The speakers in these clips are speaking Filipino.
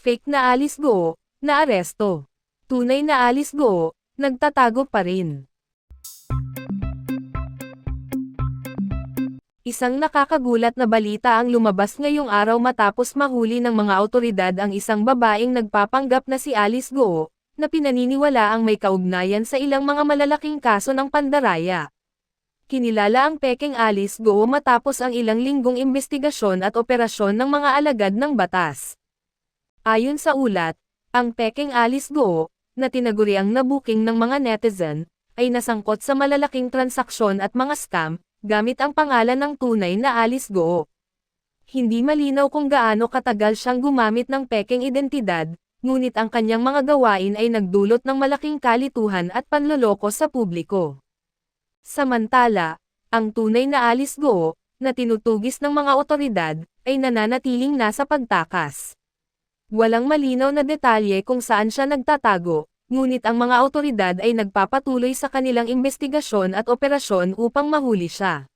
Fake na Alice Go, na aresto. Tunay na Alice Go, nagtatago pa rin. Isang nakakagulat na balita ang lumabas ngayong araw matapos mahuli ng mga autoridad ang isang babaeng nagpapanggap na si Alice Go, na pinaniniwala ang may kaugnayan sa ilang mga malalaking kaso ng pandaraya. Kinilala ang Peking Alice Go matapos ang ilang linggong investigasyon at operasyon ng mga alagad ng batas. Ayon sa ulat, ang Peking Alice Go, na tinaguriang nabuking ng mga netizen, ay nasangkot sa malalaking transaksyon at mga scam, gamit ang pangalan ng tunay na Alice Go. Hindi malinaw kung gaano katagal siyang gumamit ng Peking identidad, ngunit ang kanyang mga gawain ay nagdulot ng malaking kalituhan at panloloko sa publiko. Samantala, ang tunay na Alice Go, na tinutugis ng mga otoridad, ay nananatiling nasa pagtakas. Walang malinaw na detalye kung saan siya nagtatago, ngunit ang mga otoridad ay nagpapatuloy sa kanilang investigasyon at operasyon upang mahuli siya.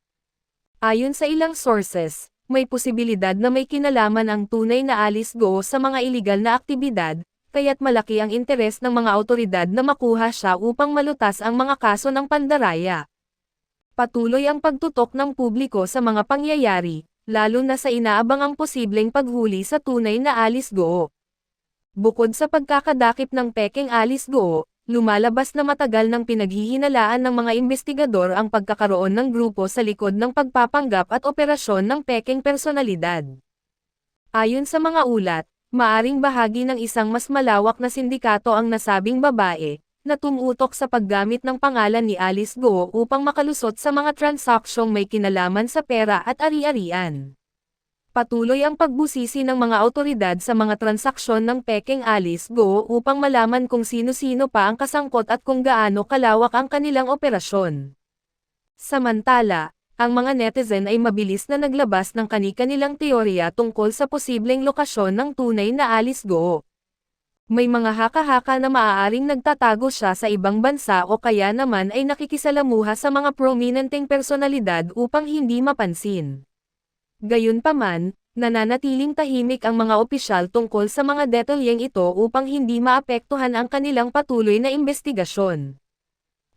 Ayon sa ilang sources, may posibilidad na may kinalaman ang tunay na Alice Go sa mga iligal na aktibidad, kaya't malaki ang interes ng mga otoridad na makuha siya upang malutas ang mga kaso ng pandaraya. Patuloy ang pagtutok ng publiko sa mga pangyayari, lalo na sa inaabangang posibleng paghuli sa tunay na Alice Go. Bukod sa pagkakadakip ng Peking Alice Go, lumalabas na matagal ng pinaghihinalaan ng mga investigador ang pagkakaroon ng grupo sa likod ng pagpapanggap at operasyon ng Peking personalidad. Ayon sa mga ulat, maaring bahagi ng isang mas malawak na sindikato ang nasabing babae, na tumutok sa paggamit ng pangalan ni Alice Go upang makalusot sa mga transaksyong may kinalaman sa pera at ari-arian. Patuloy ang pagbusisi ng mga autoridad sa mga transaksyon ng Peking Alice Go upang malaman kung sino-sino pa ang kasangkot at kung gaano kalawak ang kanilang operasyon. Samantala, ang mga netizen ay mabilis na naglabas ng kani-kanilang teorya tungkol sa posibleng lokasyon ng tunay na Alice Go. May mga haka-haka na maaaring nagtatago siya sa ibang bansa o kaya naman ay nakikisalamuha sa mga prominenteng personalidad upang hindi mapansin. Gayunpaman, nananatiling tahimik ang mga opisyal tungkol sa mga detalyeng ito upang hindi maapektuhan ang kanilang patuloy na investigasyon.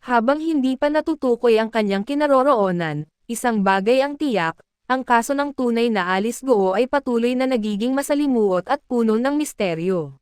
Habang hindi pa natutukoy ang kanyang kinaroroonan, isang bagay ang tiyak, ang kaso ng tunay na Alice Goo ay patuloy na nagiging masalimuot at puno ng misteryo.